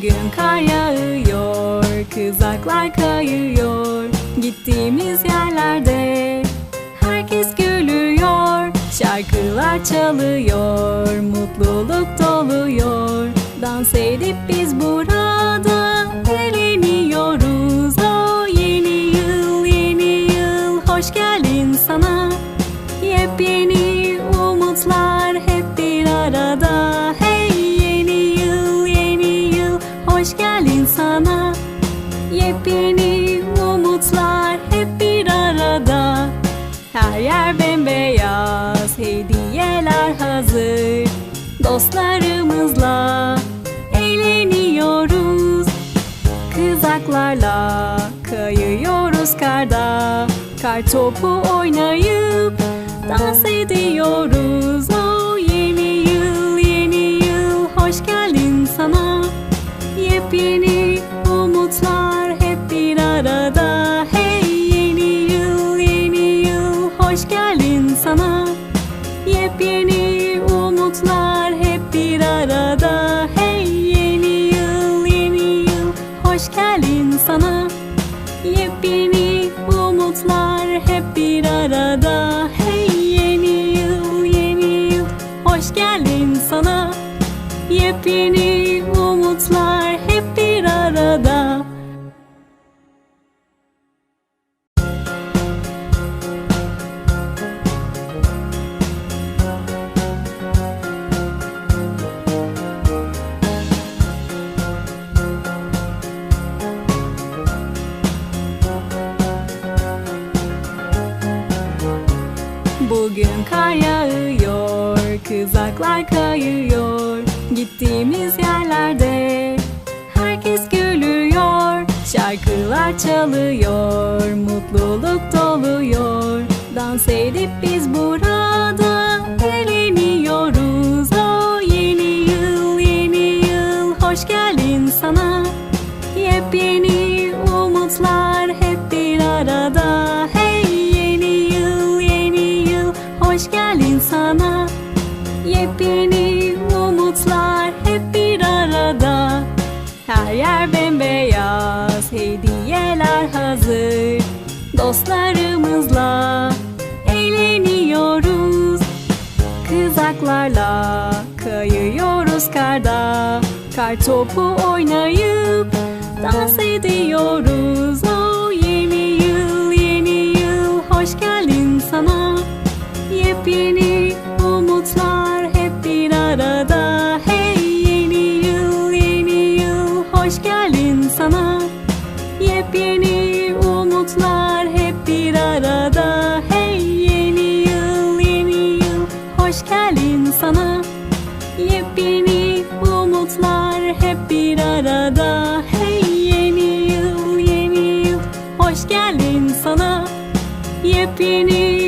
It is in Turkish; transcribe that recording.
Bugün kar yağıyor, kızaklar kayıyor. Gittiğimiz yerlerde herkes gülüyor. Şarkılar çalıyor, mutluluk doluyor. Dans edip biz burada eğleniyoruz. O yeni yıl, yeni yıl, hoş geldin sana. Yepyeni umutlar sana. Yepyeni umutlar hep bir arada. Her yer bembeyaz hediyeler hazır. Dostlarımızla eğleniyoruz. Kızaklarla kayıyoruz karda. Kar topu oynayıp hoş geldin sana. Yepyeni umutlar hep bir arada. Hey yeni yıl yeni yıl hoş geldin sana. Yepyeni umutlar hep bir arada. Hey yeni yıl yeni yıl hoş geldin sana. Yepyeni umutlar hep Bugün kar yağıyor, kızaklar kayıyor. Gittiğimiz yerlerde herkes gülüyor. Şarkılar çalıyor, mutluluk doluyor. Dans edip biz burada sana. Yepyeni umutlar hep bir arada. Her yer bembeyaz hediyeler hazır. Dostlarımızla eğleniyoruz. Kızaklarla kayıyoruz karda. Kar topu oynayıp dans ediyoruz. O yeni yıl yeni yıl hoş geldin sana. Yepyeni umutlar hep bir arada. Hey yeni yıl yeni yıl. Hoş geldin sana. Yepyeni